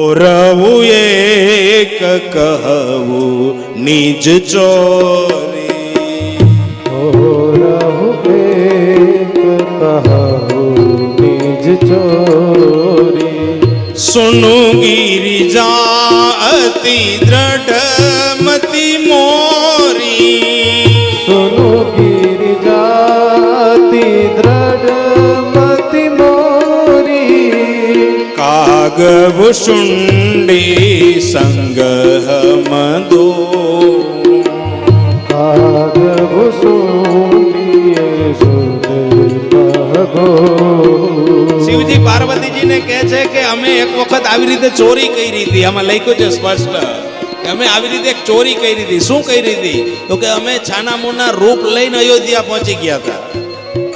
રવું એક કહવું નિજ ચોરી. રહુ એક કહું નિજ ચોરી. સુનુ ગિરિજા અતિ દ્રઢ મતિ મોરી. કાગ ભુષુંડી સંગ મદો કાગ ભૂસુંડીએ સુદ મહગો શિવજી પાર્વતીજીને કહે છે કે અમે એક વખત આવી રીતે ચોરી કરી હતી. આમાં લખ્યું છે સ્પષ્ટ. અમે આવી રીતે એક ચોરી કરી હતી. શું કરી હતી? તો કે અમે છાનામુના રૂપ લઈને અયોધ્યા પહોંચી ગયા હતા.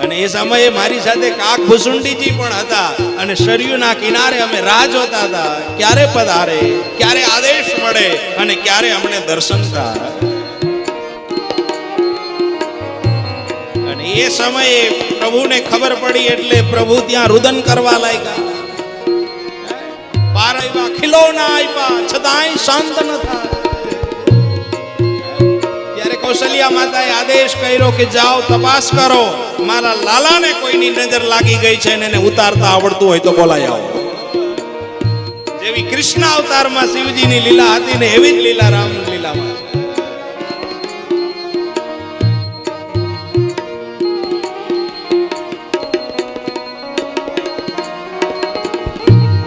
અને એ સમયે મારી સાથે કાક ભૂસુંડીજી પણ હતા અને સરયુના કિનારે અમે રાહ જોતા હતા. ક્યારે પધારે, ક્યારે આદેશ મળે અને ક્યારે અમને દર્શન થાય. અને એ સમયે પ્રભુને ખબર પડી એટલે પ્રભુ ત્યાં રુદન કરવા લાગ્યા. પાર આવ્યા, ખીલોના આપ્યા, છતાંય શાંત ન થાય. કૌશલ્યા માતાએ આદેશ કર્યો કે જાઓ, તપાસ કરો. મારા લાલાને કોઈની નજર લાગી ગઈ છે અને એને ઉતારતા આવડતું હોય તો બોલાય આવો. જેવી કૃષ્ણ અવતારમાં શિવજીની લીલા હતી ને એવી જ લીલા રામની લીલામાં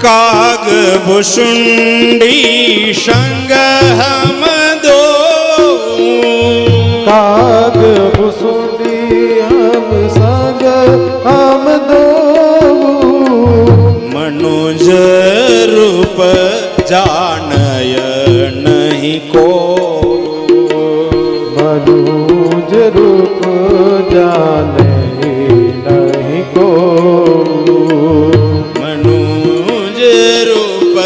કાગ ભૂષુંડી સંગ હમ રૂપ જાણય નહીં કો. મનુજ રૂપ જાને નહીં કો. મનુજ રૂપ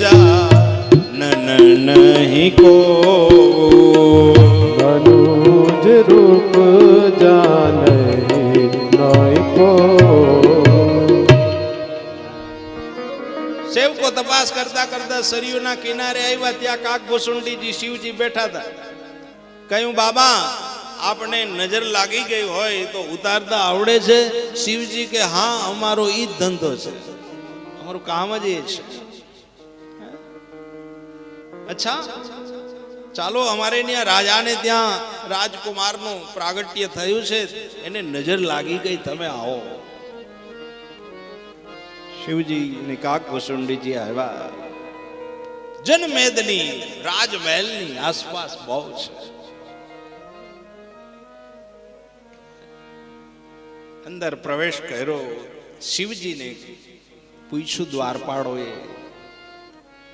જાનન નહીં કો. તપાસ કરતા કરતા સરયુના કિનારે આવ્યા, ત્યાં કાક ભુસુંડીજી શિવજી બેઠા હતા. કહ્યું, બાબા, આપણે નજર લાગી ગઈ હોય તો ઉતારતા આવડે છે? શિવજી કે, હા, અમારો ઈ જ ધંધો છે. અમારું કામ જ એ છે. અચ્છા, ચાલો, અમારે ત્યાં રાજાને ત્યાં રાજકુમારનું પ્રાગટ્ય થયું છે. એને નજર લાગી ગઈ, તમે આવો. શિવજી અને કાક વસુંડીજી આવ્યા. જનમેદની, રાજમહેલની આસપાસ બહુ છે. અંદર પ્રવેશ કર્યો, શિવજીને પૂછ્યું દ્વારપાળોએ,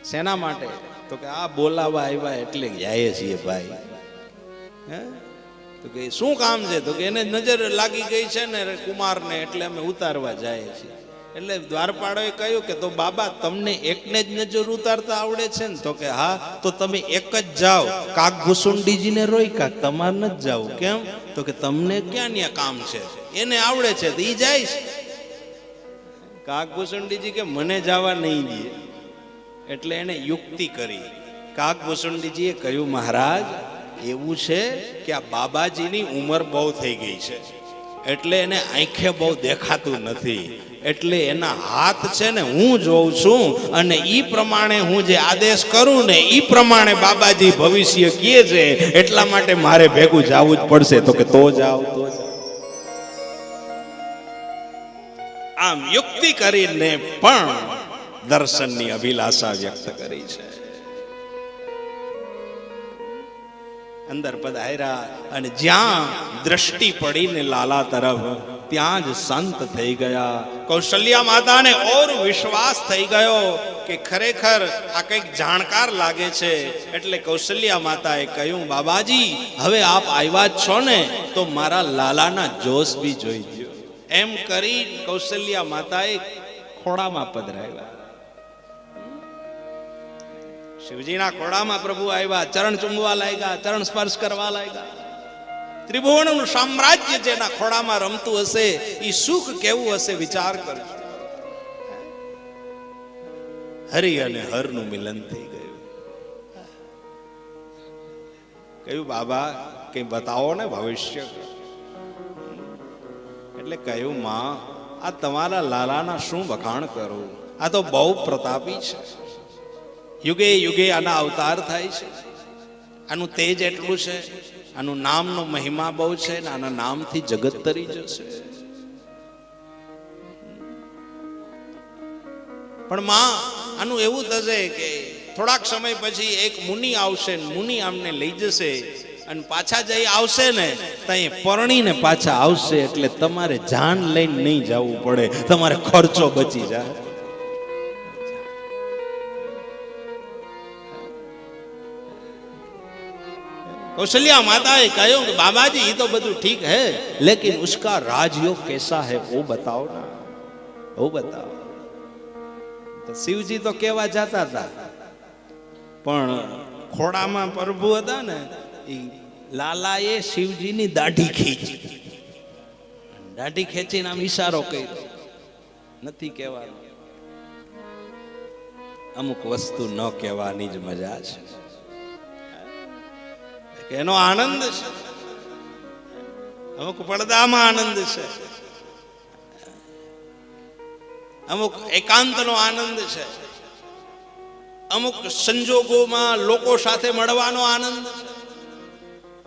શેના માટે? તો કે, આ બોલાવા આવ્યા એટલે જાય છીએ ભાઈ. હે? તો કે, શું કામ છે? તો કે, એને નજર લાગી ગઈ છે ને કુમારને, એટલે અમે ઉતારવા જાય છીએ. એટલે દ્વારપાળોએ કહ્યું કે, તો બાબા, તમને એકને જ નજર ઉતારતા આવડે છે ને? તો કે, હા, તો તમે એક જ જાઓ. કાક ભુસુંડીજીને રોઈ, કાક તમારે ન જ જાવ. કેમ? તો કે, તમને ક્યાં ત્યાં કામ છે? એને આવડે છે, તો ઈ જાય છે. કાક ભૂસુંડીજી કે, મને જવા નહીં દે. એટલે એને યુક્તિ કરી. કાક ભૂસુંડીજીએ કહ્યું, મહારાજ, એવું છે કે આ બાબાજીની ઉંમર બહુ થઈ ગઈ છે. એટલે એને આંખે બહુ દેખાતું નથી. એટલે એના હાથ છે ને હું જોઉં છું અને એ પ્રમાણે હું જે આદેશ કરું ને એ પ્રમાણે બાબાજી ભવિષ્ય કહે છે, એટલા માટે મારે ભેગું જવું જ પડશે. તો કે તો જાવ તો આમ યુક્તિ કરીને પણ દર્શનની અભિલાષા વ્યક્ત કરી છે. અંદર પધાર્યા અને જ્યાં દ્રષ્ટિ પડીને લાલા તરફ ત્યાં જ સંત થઈ ગયા. કૌશલ્યા માતાને ઓર વિશ્વાસ થઈ ગયો કે ખરેખર આ કંઈક જાણકાર લાગે છે. એટલે કૌશલ્યા માતાએ કહ્યું, બાબાજી, હવે આપ આવ્યા છો ને, તો મારા લાલાના જોશ બી જોઈ ગયો એમ કરી કૌશલ્યા માતાએ ખોડામાં પધરાવ્યા. શિવજીના ખોડામાં પ્રભુ આવ્યા, ચરણ ચૂંબવા લાગ્યા, ચરણ સ્પર્શ કરવા લાગ્યા. ત્રિભુવનનું સામ્રાજ્ય જેના ખોડામાં રમતું હશે એ સુખ કેવું હશે વિચાર કરજો. હરિ અને હરનું મિલન થઈ ગયું. કહ્યું, બાબા કે બતાવો ને ભવિષ્ય. એટલે કહ્યું, માં, આ તમારા લાલાના શું વખાણ કરું? આ તો બહુ પ્રતાપી છે. યુગે યુગે આના અવતાર થાય છે. આનું તેજ એટલું છે, આનું નામનો મહિમા બહુ છે ને આના નામથી જગત તરી જશે. પણ માં, આનું એવું થશે કે થોડાક સમય પછી એક મુનિ આવશે, મુનિ આમને લઈ જશે અને પાછા જઈ આવશે ને ત્યાં પરણીને પાછા આવશે એટલે તમારે જાન લઈને નહીં જવું પડે, તમારે ખર્ચો બચી જાય. કૌશલ્યા માતાએ કહ્યું કે બાબાજી એ તો બધું ઠીક હે, લેકિન ઉસકા રાજયોગ કેસા હે, ઓ બતાવો ના. વો બતાવો. તો શિવજી તો કેવા જાતા હતા પણ ખોડામાં પ્રભુ હતા ને એ લાલાએ શિવજીની દાઢી ખેંચી. દાઢી ખેંચીને આમ ઈશારો કર્યો. નથી કહેવાનો. અમુક વસ્તુ ન કહેવાની જ મજા છે. એનો આનંદ છે. અમુક પડદામાં આનંદ છે. અમુક એકાંતનો આનંદ છે. અમુક સંજોગોમાં લોકો સાથે મળવાનો આનંદ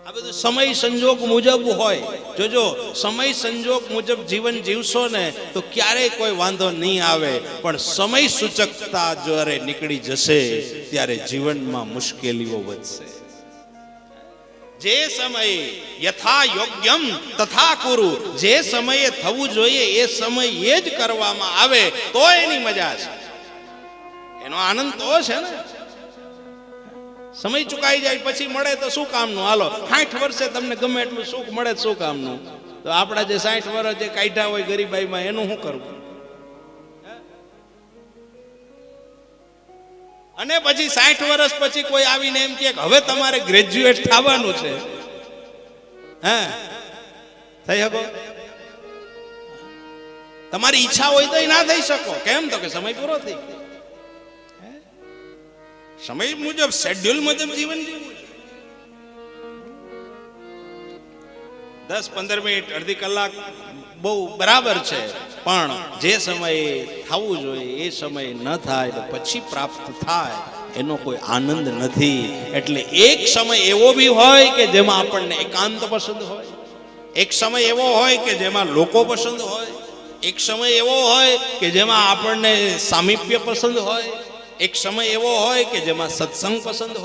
આ બધું સમય સંજોગ મુજબ હોય. જોજો, સમય સંજોગ મુજબ જીવન જીવશો ને તો ક્યારેય કોઈ વાંધો નહીં આવે. પણ સમય સૂચકતા જ્યારે નીકળી જશે, ત્યારે જીવનમાં મુશ્કેલીઓ વધશે. જે સમયે યથા યોગ્યમ તથા કુરુ, જે સમયે થવું જોઈએ એ સમયે જ કરવામાં આવે, તો એની મજા છે. એનો આનંદ તો છે ને. સમય ચુકાઈ જાય પછી મળે તો શું કામનું? હાલો, સાઠ વર્ષે તમને ગમે એટલું સુખ મળે શું કામનું? તો આપણા જે સાઠ વર્ષ જે કાઢ્યા હોય ગરીબાઈમાં એનું શું કરવું? અને પછી સાઠ વર્ષ પછી કોઈ આવીને એમ કે હવે તમારે ગ્રેજ્યુએટ થવાનું છે. હે? થઈ શકો? તમારી ઈચ્છા હોય તો ના થઈ શકો. કેમ તો કે સમય પૂરો થઈ સમય મુજબ શેડ્યુલ મુજબ જીવન જીવવું દસ પંદર મિનિટ, અડધી કલાક બહુ બરાબર છે. પણ જે સમયે થવું જોઈએ, એ સમયે ન થાય તો પછી પ્રાપ્ત થાય, એનો કોઈ આનંદ નથી. એટલે એક સમય એવો બી હોય કે જેમાં આપણને એકાંત પસંદ હોય, એક સમય એવો હોય કે જેમાં લોકો પસંદ હોય, એક સમય એવો હોય કે જેમાં આપણને સામીપ્ય પસંદ હોય, એક સમય એવો હોય કે જેમાં સત્સંગ પસંદ હોય.